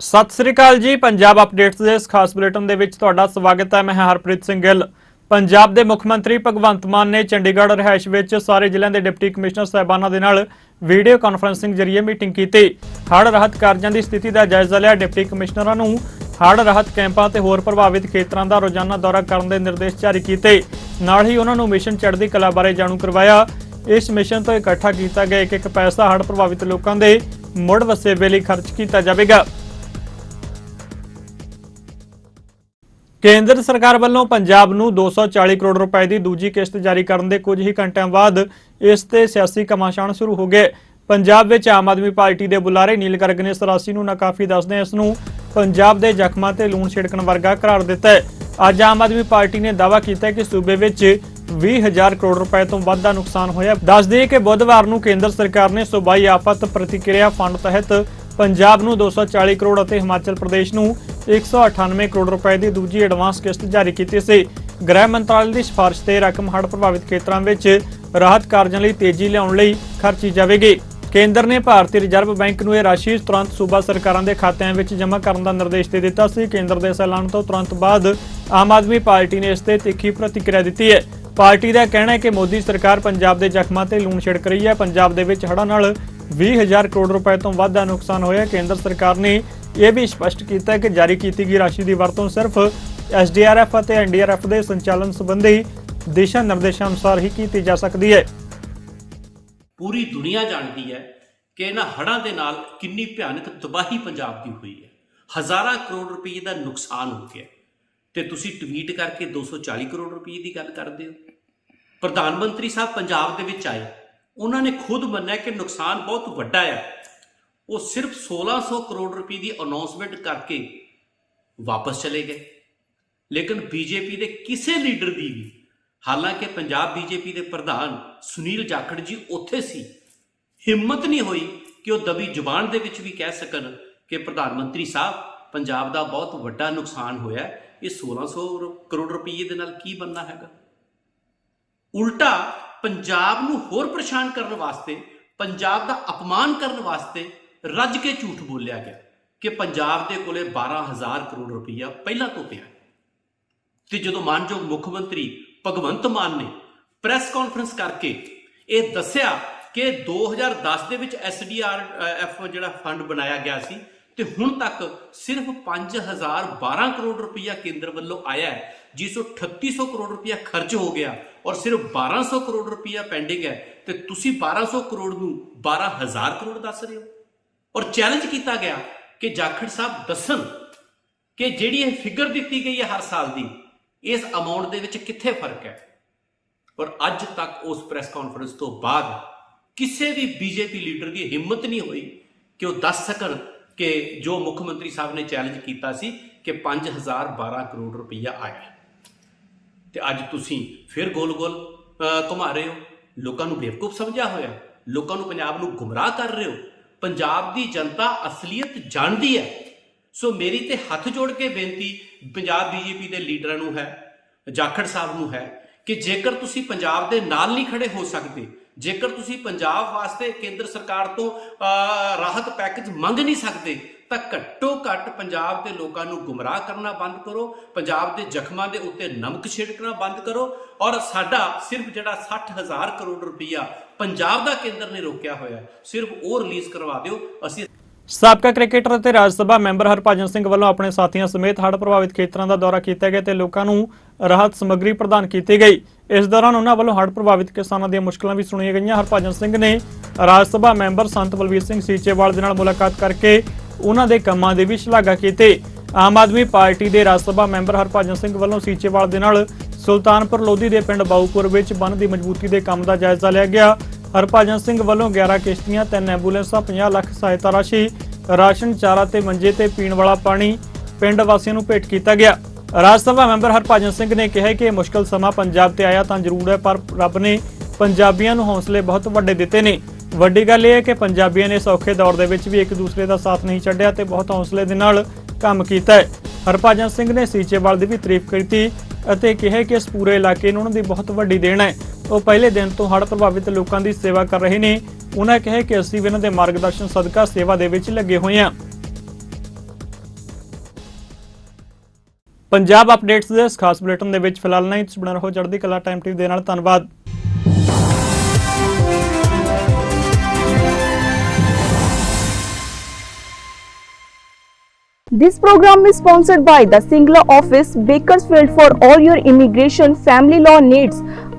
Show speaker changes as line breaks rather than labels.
ਸਤਿ ਸ੍ਰੀ ਅਕਾਲ ਜੀ, ਪੰਜਾਬ ਅਪਡੇਟਸ ਦੇ ਇਸ ਖਾਸ ਬੁਲੇਟਿਨ ਦੇ ਵਿੱਚ ਤੁਹਾਡਾ ਸਵਾਗਤ ਹੈ। ਮੈਂ ਹਰਪ੍ਰੀਤ ਸਿੰਘ ਗਿੱਲ। ਪੰਜਾਬ ਦੇ ਮੁੱਖ ਮੰਤਰੀ ਭਗਵੰਤ ਮਾਨ ਨੇ ਚੰਡੀਗੜ੍ਹ ਰਿਹਾਇਸ਼ ਵਿੱਚ ਸਾਰੇ ਜ਼ਿਲ੍ਹਿਆਂ ਦੇ ਡਿਪਟੀ ਕਮਿਸ਼ਨਰ ਸਾਹਿਬਾਨਾਂ ਦੇ ਨਾਲ ਵੀਡੀਓ ਕਾਨਫਰੰਸਿੰਗ ਜ਼ਰੀਏ ਮੀਟਿੰਗ ਕੀਤੀ। ਹੜ੍ਹ ਰਾਹਤ ਕਾਰਜਾਂ ਦੀ ਸਥਿਤੀ ਦਾ ਜਾਇਜ਼ਾ ਲਿਆ ਡਿਪਟੀ ਕਮਿਸ਼ਨਰਾਂ ਨੂੰ ਹੜ੍ਹ ਰਾਹਤ ਕੈਂਪਾਂ ਤੇ ਹੋਰ ਪ੍ਰਭਾਵਿਤ ਖੇਤਰਾਂ ਦਾ ਰੋਜ਼ਾਨਾ ਦੌਰਾ ਕਰਨ ਦੇ ਨਿਰਦੇਸ਼ ਜਾਰੀ ਕੀਤੇ। ਨਾਲ ਹੀ ਉਹਨਾਂ ਨੂੰ ਮਿਸ਼ਨ ਚੜ੍ਹਦੀ ਕਲਾ ਬਾਰੇ ਜਾਣੂ ਕਰਵਾਇਆ। ਇਸ ਮਿਸ਼ਨ ਤੋਂ ਇਕੱਠਾ ਕੀਤਾ ਗਿਆ ਇੱਕ ਇੱਕ ਪੈਸਾ ਹੜ੍ਹ ਪ੍ਰਭਾਵਿਤ ਲੋਕਾਂ ਦੇ ਮੁੜ ਵਸੇਬੇ ਲਈ ਖਰਚ ਕੀਤਾ ਜਾਵੇਗਾ। ਕੇਂਦਰ ਸਰਕਾਰ ਵੱਲੋਂ ਪੰਜਾਬ ਨੂੰ 240 ਕਰੋੜ ਰੁਪਏ ਦੀ ਦੂਜੀ ਕਿਸ਼ਤ ਜਾਰੀ ਕਰਨ ਦੇ ਕੁਝ ਹੀ ਘੰਟਿਆਂ ਬਾਅਦ ਇਸ ਤੇ ਸਿਆਸੀ ਕਮਾਸ਼ਾਨ ਸ਼ੁਰੂ ਹੋ ਗਏ। ਪੰਜਾਬ ਵਿੱਚ ਆਮ ਆਦਮੀ ਪਾਰਟੀ ਦੇ ਬੁਲਾਰੇ ਨੀਲ ਗਰਗ ਨੇ ਸਰਾਸੀ ਨੂੰ ਨਾਕਾਫੀ ਦੱਸਦੇ ਇਸ ਨੂੰ ਪੰਜਾਬ ਦੇ ਜ਼ਖਮਾਂ ਤੇ ਲੂਣ ਛਿੜਕਣ ਵਰਗਾ ਕਰਾਰ ਦਿੱਤਾ ਹੈ। ਅੱਜ ਆਮ ਆਦਮੀ ਪਾਰਟੀ ਨੇ ਦਾਅਵਾ ਕੀਤਾ ਹੈ ਕਿ ਸੂਬੇ ਵਿੱਚ 20000 ਕਰੋੜ ਰੁਪਏ ਤੋਂ ਵੱਧ ਦਾ ਨੁਕਸਾਨ ਹੋਇਆ। ਦੱਸ ਦਈਏ ਕਿ ਬੁੱਧਵਾਰ ਨੂੰ ਕੇਂਦਰ ਸਰਕਾਰ ਨੇ ਸੂਬਾਈ ਆਫਤ ਪ੍ਰਤੀਕਿਰਿਆ ਫੰਡ ਤਹਿਤ ਪੰਜਾਬ ਨੂੰ 240 ਕਰੋੜ ਅਤੇ ਹਿਮਾਚਲ ਪ੍ਰਦੇਸ਼ ਨੂੰ 198 ਕਰੋੜ ਰੁਪਏ ਦੀ ਦੂਜੀ ਐਡਵਾਂਸ ਕਿਸ਼ਤ ਜਾਰੀ ਕੀਤੀ ਸੀ। ਗ੍ਰਹਿ ਮੰਤਰਾਲੇ ਦੀ ਸਿਫਾਰਿਸ਼ ਤੇ ਰਕਮ ਹੜ੍ਹ ਪ੍ਰਭਾਵਿਤ ਖੇਤਰਾਂ ਵਿੱਚ ਰਾਹਤ ਕਾਰਜਾਂ ਲਈ ਤੇਜ਼ੀ ਲਿਆਉਣ ਲਈ ਖਰਚੀ ਜਾਵੇਗੀ। ਕੇਂਦਰ ਨੇ ਭਾਰਤੀ ਰਿਜ਼ਰਵ ਬੈਂਕ ਨੂੰ ਇਹ ਰਾਸ਼ੀ ਤੁਰੰਤ ਸੂਬਾ ਸਰਕਾਰਾਂ ਦੇ ਖਾਤਿਆਂ ਵਿੱਚ ਜਮ੍ਹਾਂ ਕਰਨ ਦਾ ਨਿਰਦੇਸ਼ ਦੇ ਦਿੱਤਾ ਸੀ। ਕੇਂਦਰ ਦੇ ਇਸ ਐਲਾਨ ਤੋਂ ਤੁਰੰਤ ਬਾਅਦ ਆਮ ਆਦਮੀ ਪਾਰਟੀ ਨੇ ਇਸ ਤੇ ਤਿੱਖੀ ਪ੍ਰਤੀਕਿਰਿਆ ਦਿੱਤੀ ਹੈ। ਪਾਰਟੀ ਦਾ ਕਹਿਣਾ ਹੈ ਕਿ ਮੋਦੀ ਸਰਕਾਰ ਪੰਜਾਬ ਦੇ ਜ਼ਖਮਾਂ ਤੇ ਲੂਣ ਛਿੜਕ ਰਹੀ ਹੈ। ਪੰਜਾਬ ਦੇ ਵਿੱਚ ਹੜ੍ਹਾਂ ਨਾਲ 20000 ਕਰੋੜ ਰੁਪਏ ਤੋਂ ਵੱਧ ਦਾ ਨੁਕਸਾਨ ਹੋਇਆ। ਕੇਂਦਰ ਸਰਕਾਰ ਨੇ ਇਹ ਵੀ ਸਪਸ਼ਟ ਕੀਤਾ ਕਿ ਜਾਰੀ ਕੀਤੀ ਗਈ ਰਾਸ਼ੀ ਦੀ ਵਰਤੋਂ ਸਿਰਫ ਐਸਡੀਆਰਐਫ ਅਤੇ ਐਨਡੀਆਰਐਫ ਦੇ ਸੰਚਾਲਨ ਸੰਬੰਧੀ ਦਿਸ਼ਾ ਨਿਰਦੇਸ਼ਾਂ ਅਨੁਸਾਰ ਹੀ ਕੀਤੀ ਜਾ ਸਕਦੀ ਹੈ।
ਪੂਰੀ ਦੁਨੀਆ ਜਾਣਦੀ ਹੈ ਕਿ ਇਹਨਾਂ ਹੜ੍ਹਾਂ ਦੇ ਨਾਲ ਕਿੰਨੀ ਭਿਆਨਕ ਤਬਾਹੀ ਪੰਜਾਬ ਦੀ ਹੋਈ ਹੈ। ਹਜ਼ਾਰਾਂ ਕਰੋੜ ਰੁਪਏ ਦਾ ਨੁਕਸਾਨ ਹੋ ਗਿਆ। ਤੇ ਤੁਸੀਂ ਟਵੀਟ ਕਰਕੇ 240 ਕਰੋੜ ਰੁਪਏ ਦੀ ਗੱਲ ਕਰਦੇ ਹੋ। ਪ੍ਰਧਾਨ ਮੰਤਰੀ ਸਾਹਿਬ ਪੰਜਾਬ ਦੇ ਵਿੱਚ ਆਏ। ਉਹਨਾਂ ਨੇ ਖੁਦ ਮੰਨਿਆ ਕਿ ਨੁਕਸਾਨ ਬਹੁਤ ਵੱਡਾ ਹੈ ਉਹ ਸਿਰਫ 1600 ਕਰੋੜ ਰੁਪਏ ਦੀ ਅਨਾਉਂਸਮੈਂਟ ਕਰਕੇ ਵਾਪਸ ਚਲੇ ਗਏ। ਲੇਕਿਨ ਬੀਜੇਪੀ ਦੇ ਕਿਸੇ ਲੀਡਰ ਦੀ ਵੀ ਹਾਲਾਂਕਿ ਪੰਜਾਬ ਬੀਜੇਪੀ ਦੇ ਪ੍ਰਧਾਨ ਸੁਨੀਲ ਜਾਖੜ ਜੀ ਉੱਥੇ ਸੀ। ਹਿੰਮਤ ਨਹੀਂ ਹੋਈ ਕਿ ਉਹ ਦਬੀ ਜ਼ੁਬਾਨ ਦੇ ਵਿੱਚ ਵੀ ਕਹਿ ਸਕਣ ਕਿ ਪ੍ਰਧਾਨ ਮੰਤਰੀ ਸਾਹਿਬ, ਪੰਜਾਬ ਦਾ ਬਹੁਤ ਵੱਡਾ ਨੁਕਸਾਨ ਹੋਇਆ ਇਹ 1600 ਰੁ- ਕਰੋੜ ਰੁਪਏ ਦੇ ਨਾਲ ਕੀ ਬੰਨਾ ਹੈਗਾ? ਉਲਟਾ ਪੰਜਾਬ ਨੂੰ ਹੋਰ ਪਰੇਸ਼ਾਨ ਕਰਨ ਵਾਸਤੇ, ਪੰਜਾਬ ਦਾ ਅਪਮਾਨ ਕਰਨ ਵਾਸਤੇ ਰੱਜ ਕੇ ਝੂਠ ਬੋਲਿਆ ਗਿਆ ਕਿ ਪੰਜਾਬ ਦੇ ਕੋਲੇ 12000 ਕਰੋੜ ਰੁਪਈਆ ਪਹਿਲਾਂ ਤੋਂ ਪਿਆ ਹੈ। ਤੇ ਜਦੋਂ ਮਾਨਯੋਗ ਮੁੱਖ ਮੰਤਰੀ ਭਗਵੰਤ ਮਾਨ ਨੇ ਪ੍ਰੈਸ ਕਾਨਫਰੰਸ ਕਰਕੇ ਇਹ ਦੱਸਿਆ ਕਿ 2010 ਦੇ ਵਿੱਚ ਐਸਡੀਆਰਐਫ ਜਿਹੜਾ ਫੰਡ ਬਣਾਇਆ ਗਿਆ ਸੀ ਤੇ ਹੁਣ ਤੱਕ ਸਿਰਫ 5012 ਕਰੋੜ ਰੁਪਈਆ ਕੇਂਦਰ ਵੱਲੋਂ ਆਇਆ ਹੈ, ਜਿਸ ਤੋਂ 3800 ਕਰੋੜ ਰੁਪਈਆ ਖਰਚ ਹੋ ਗਿਆ ਔਰ ਸਿਰਫ 1200 ਕਰੋੜ ਰੁਪਈਆ ਪੈਂਡਿੰਗ ਹੈ, ਤੇ ਤੁਸੀਂ 1200 ਕਰੋੜ ਨੂੰ 12000 ਕਰੋੜ ਦੱਸ ਰਹੇ ਹੋ? ਔਰ ਚੈਲੰਜ ਕੀਤਾ ਗਿਆ ਕਿ ਜਾਖੜ ਸਾਹਿਬ ਦੱਸਣ ਕਿ ਜਿਹੜੀ ਇਹ ਫਿਗਰ ਦਿੱਤੀ ਗਈ ਹੈ ਹਰ ਸਾਲ ਦੀ ਇਸ ਅਮਾਉਂਟ ਦੇ ਵਿੱਚ ਕਿੱਥੇ ਫ਼ਰਕ ਹੈ? ਪਰ ਅੱਜ ਤੱਕ ਉਸ ਪ੍ਰੈਸ ਕਾਨਫਰੰਸ ਤੋਂ ਬਾਅਦ ਕਿਸੇ ਵੀ ਬੀਜੇਪੀ ਲੀਡਰ ਦੀ ਹਿੰਮਤ ਨਹੀਂ ਹੋਈ ਕਿ ਉਹ ਦੱਸ ਸਕਣ ਕਿ ਜੋ ਮੁੱਖ ਮੰਤਰੀ ਸਾਹਿਬ ਨੇ ਚੈਲੰਜ ਕੀਤਾ ਸੀ ਕਿ 5012 ਕਰੋੜ ਰੁਪਈਆ ਆਇਆ ਹੈ। ਤੇ ਅੱਜ ਤੁਸੀਂ ਫਿਰ ਗੋਲ-ਗੋਲ ਘੁਮਾ ਰਹੇ ਹੋ। ਲੋਕਾਂ ਨੂੰ ਬੇਵਕੂਫ ਸਮਝਿਆ ਹੋਇਆ ਲੋਕਾਂ ਨੂੰ ਪੰਜਾਬ ਨੂੰ ਗੁੰਮਰਾਹ ਕਰ ਰਹੇ ਹੋ। ਪੰਜਾਬ ਦੀ ਜਨਤਾ ਅਸਲੀਅਤ ਜਾਣਦੀ ਹੈ। ਸੋ ਮੇਰੀ ਤੇ ਹੱਥ ਜੋੜ ਕੇ ਬੇਨਤੀ ਪੰਜਾਬ ਬੀਜੇਪੀ ਦੇ ਲੀਡਰਾਂ ਨੂੰ ਹੈ, ਜਾਖੜ ਸਾਹਿਬ ਨੂੰ ਹੈ, ਕਿ ਜੇਕਰ ਤੁਸੀਂ ਪੰਜਾਬ ਦੇ ਨਾਲ ਨਹੀਂ ਖੜੇ ਹੋ ਸਕਦੇ, ਜੇਕਰ ਤੁਸੀਂ ਪੰਜਾਬ ਵਾਸਤੇ ਕੇਂਦਰ ਸਰਕਾਰ ਤੋਂ ਰਾਹਤ ਪੈਕੇਜ ਮੰਗ ਨਹੀਂ ਸਕਦੇ, ਤਾਂ ਘੱਟੋ ਘੱਟ ਪੰਜਾਬ ਦੇ ਲੋਕਾਂ ਨੂੰ ਗੁੰਮਰਾਹ ਕਰਨਾ ਬੰਦ ਕਰੋ, ਪੰਜਾਬ ਦੇ ਜ਼ਖਮਾਂ ਦੇ ਉੱਤੇ ਨਮਕ ਛਿੜਕਣਾ ਬੰਦ ਕਰੋ ਔਰ ਸਾਡਾ ਸਿਰਫ ਜਿਹੜਾ 60000 ਕਰੋੜ ਰੁਪਈਆ ਪੰਜਾਬ ਦਾ ਕੇਂਦਰ ਨੇ ਰੋਕਿਆ ਹੋਇਆ ਸਿਰਫ ਉਹ ਰਿਲੀਜ਼ ਕਰਵਾ ਦਿਓ, ਅਸੀਂ
ਸਾਬਕਾ ਕ੍ਰਿਕਟਰ ਅਤੇ ਰਾਜ ਸਭਾ ਮੈਂਬਰ ਹਰਭਜਨ ਸਿੰਘ ਵੱਲੋਂ ਆਪਣੇ ਸਾਥੀਆਂ ਸਮੇਤ ਹੜ੍ਹ ਪ੍ਰਭਾਵਿਤ ਖੇਤਰਾਂ ਦਾ ਦੌਰਾ ਕੀਤਾ ਗਿਆ ਤੇ ਲੋਕਾਂ ਨੂੰ ਰਾਹਤ ਸਮੱਗਰੀ ਪ੍ਰਦਾਨ ਕੀਤੀ ਗਈ। ਇਸ ਦੌਰਾਨ ਉਹਨਾਂ ਵੱਲੋਂ ਹੜ੍ਹ ਪ੍ਰਭਾਵਿਤ ਕਿਸਾਨਾਂ ਦੀਆਂ ਮੁਸ਼ਕਲਾਂ ਵੀ ਸੁਣੀਆਂ ਗਈਆਂ। ਹਰਭਜਨ ਸਿੰਘ ਨੇ ਰਾਜ ਸਭਾ ਮੈਂਬਰ ਸੰਤ ਬਲਵੀਰ ਸਿੰਘ ਸੀਚੇਵਾਲ ਦੇ ਨਾਲ ਮੁਲਾਕਾਤ ਕਰਕੇ ਉਹਨਾਂ ਦੇ ਕੰਮਾਂ ਦੀ ਵੀ ਸ਼ਲਾਘਾ ਕੀਤੀ। ਆਮ ਆਦਮੀ ਪਾਰਟੀ ਦੇ ਰਾਜ ਸਭਾ ਮੈਂਬਰ ਹਰਭਜਨ ਸਿੰਘ ਵੱਲੋਂ ਸੀਚੇਵਾਲ ਦੇ ਨਾਲ ਸੁਲਤਾਨਪੁਰ ਲੋਧੀ ਦੇ ਪਿੰਡ ਬਾਊਪੁਰ ਵਿੱਚ ਬੰਨ ਦੀ ਮਜ਼ਬੂਤੀ ਦੇ ਕੰਮ ਦਾ ਜਾਇਜ਼ਾ ਲਿਆ ਗਿਆ। ਹਰਭਜਨ ਸਿੰਘ ਵੱਲੋਂ 11 ਕਿਸ਼ਤੀਆਂ, ਤਿੰਨ ਐਂਬੂਲੈਂਸਾਂ 50 ਲੱਖ ਸਹਾਇਤਾ ਰਾਸ਼ੀ ਰਾਸ਼ਨ, ਚਾਰਾ ਤੇ ਮੰਜੇ ਤੇ ਪੀਣ ਵਾਲਾ ਪਾਣੀ ਪਿੰਡ ਵਾਸੀਆਂ ਨੂੰ ਭੇਟ ਕੀਤਾ ਗਿਆ। ਰਾਜ ਸਭਾ ਮੈਂਬਰ ਹਰਭਜਨ ਸਿੰਘ ਨੇ ਕਿਹਾ ਕਿ ਇਹ ਮੁਸ਼ਕਲ ਸਮਾਂ ਪੰਜਾਬ ਤੇ ਆਇਆ ਤਾਂ ਜ਼ਰੂਰ ਹੈ, ਪਰ ਰੱਬ ਨੇ ਪੰਜਾਬੀਆਂ ਨੂੰ ਹੌਸਲੇ ਬਹੁਤ ਵੱਡੇ ਦਿੱਤੇ ਨੇ। ਵੱਡੀ ਗੱਲ ਇਹ ਹੈ ਕਿ ਪੰਜਾਬੀਆਂ ਨੇ ਸੌਖੇ ਦੌਰ ਦੇ ਵਿੱਚ ਵੀ ਇੱਕ ਦੂਸਰੇ ਦਾ ਸਾਥ ਨਹੀਂ ਛੱਡਿਆ ਤੇ ਬਹੁਤ ਹੌਸਲੇ ਦੇ ਨਾਲ ਕੰਮ ਕੀਤਾ ਹੈ। ਹਰਭਜਨ ਸਿੰਘ ਨੇ ਸੀਚੇਵਾਲ ਦੀ ਵੀ ਤਾਰੀਫ ਕੀਤੀ ਅਤੇ ਕਿਹਾ ਕਿ ਇਸ ਪੂਰੇ ਇਲਾਕੇ ਨੂੰ ਉਹਨਾਂ ਦੀ ਬਹੁਤ ਵੱਡੀ ਦੇਣ ਹੈ। ਉਹ ਪਹਿਲੇ ਦਿਨ ਤੋਂ ਹੜ੍ਹ ਪ੍ਰਭਾਵਿਤ ਲੋਕਾਂ ਦੀ ਸੇਵਾ ਕਰ ਰਹੇ ਨੇ ਉਹਨਾਂ ਕਿਹਾ ਕਿ ਅਸੀਂ ਵੀ ਇਹਨਾਂ ਦੇ ਮਾਰਗਦਰਸ਼ਨ ਸਦਕਾ ਸੇਵਾ ਦੇ ਵਿੱਚ ਲੱਗੇ ਹੋਏ ਹਾਂ ਪੰਜਾਬ ਅਪਡੇਟਸ ਦੇ ਇਸ ਖਾਸ ਬੁਲੇਟਿਨ ਦੇ ਵਿੱਚ ਫਿਲਹਾਲ ਨਹੀਂ ਤੁਸੀਂ ਬਣਾ ਰਹੋ ਚੜ੍ਹਦੀ ਕਲਾ ਟਾਈਮ ਟੀਵੀ ਦੇ ਨਾਲ ਧੰਨਵਾਦ
This program is sponsored by the Singla office, Bakersfield for all your immigration family law needs.